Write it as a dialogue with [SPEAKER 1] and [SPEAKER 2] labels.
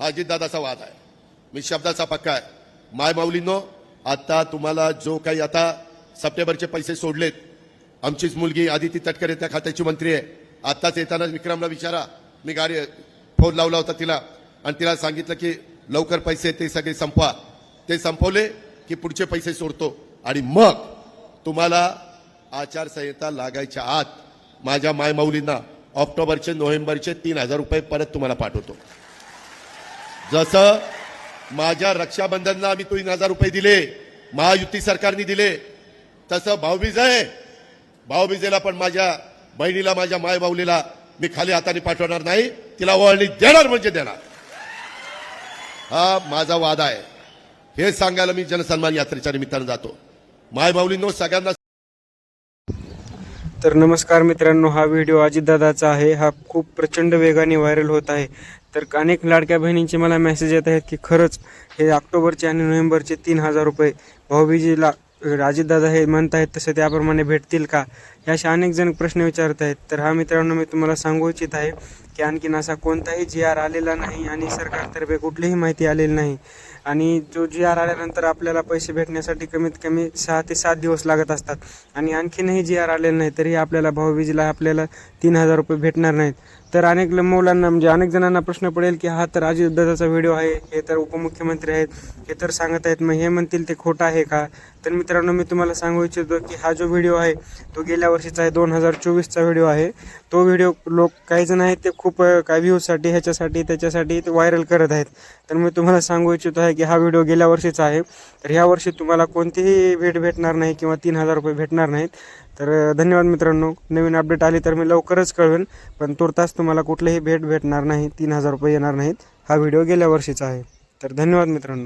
[SPEAKER 1] हा अजितदादाचा वाद आहे. मी शब्दाचा पक्का आहे. माय माऊलींनो आता तुम्हाला जो काही आता सप्टेंबरचे पैसे सोडलेत आमचीच मुलगी आदिती तटकरे त्या खात्याची मंत्री आहे. आत्ताच येताना विक्रमला विचारा. मी गाडी फोन लावला होता तिला आणि तिला सांगितलं की लवकर पैसे ते सगळे संपवा. ते संपवले की पुढचे पैसे सोडतो. आणि मग तुम्हाला आचारसंहिता लागायच्या आत माझ्या मायमाऊलींना ऑक्टोबरचे नोव्हेंबरचे तीन हजार रुपये परत तुम्हाला पाठवतो. जसं माझ्या रक्षाबंधनला आम्ही तीन हजार रुपये दिले महायुती सरकारने दिले तसं भाऊबीज आहे. भाऊबीजेला पण माझ्या बहिणीला माझ्या मायबाऊलीला मी खाली हाताने पाठवणार नाही. तिला वळणी देणार म्हणजे देणार. हा माझा वादा आहे. हे सांगायला मी जनसन्मान यात्रेच्या निमित्तानं जातो. मायबाऊलींनो सगळ्यांना
[SPEAKER 2] तर नमस्कार मित्रांनो हा व्हिडिओ अजितदादाचा आहे. हा खूप प्रचंड वेगाने व्हायरल होत आहे. तर अनेक लाडक्या बहिणींचे मला मेसेज येत आहेत की खरंच हे ऑक्टोबरचे आणि नोव्हेंबरचे तीन हजार रुपये भाऊबीजीला अजितदादा हे म्हणत आहेत तसं त्याप्रमाणे भेटतील का? हे असे अनेक जण प्रश्न विचारत आहेत. तर हा मित्रांनो मी तुम्हाला सांगू इच्छित आहे की आणखीन असा कोणताही जी आर आलेला नाही आणि सरकारतर्फे कुठलीही माहिती आलेली नाही. आणि जो जी आर आल्यानंतर आपल्याला पैसे भेटण्यासाठी कमीत कमी सहा ते सात दिवस लागत असतात. आणि आणखीनही जी आर आलेलं नाही तरी आपल्याला भाऊबीजीला आपल्याला तीन हजार रुपये भेटणार नाहीत. तर अनेक मुलांना म्हणजे अनेक जणांना प्रश्न पडेल की हा तर अजितदादाचा व्हिडिओ आहे हे तर उपमुख्यमंत्री आहेत हे तर सांगत आहेत मग हे म्हणतील ते खोटं आहे का? तर मित्रांनो मी तुम्हाला सांगू इच्छितो की हा जो व्हिडिओ आहे तो गेल्या वर्षीचा आहे दोन हजार चोवीसचा व्हिडिओ आहे. तो व्हिडिओ लोक काही जण आहेत ते खूप खूप काय व्ह्यूजसाठी ह्याच्यासाठी त्याच्यासाठी ते व्हायरल करत आहेत. तर मी तुम्हाला सांगू इच्छितो आहे की हा व्हिडिओ गेल्या वर्षीचा आहे. तर ह्या वर्षी तुम्हाला कोणतीही भेट भेटणार नाही किंवा तीन हजार रुपये भेटणार नाहीत. तर धन्यवाद मित्रांनो. नवीन अपडेट आली तर मी लवकरच कळवेन पण तुर्तास तुम्हाला कुठलीही भेट भेटणार नाही तीन हजार रुपये येणार नाहीत. हा व्हिडिओ गेल्या वर्षीचा आहे. तर धन्यवाद मित्रांनो.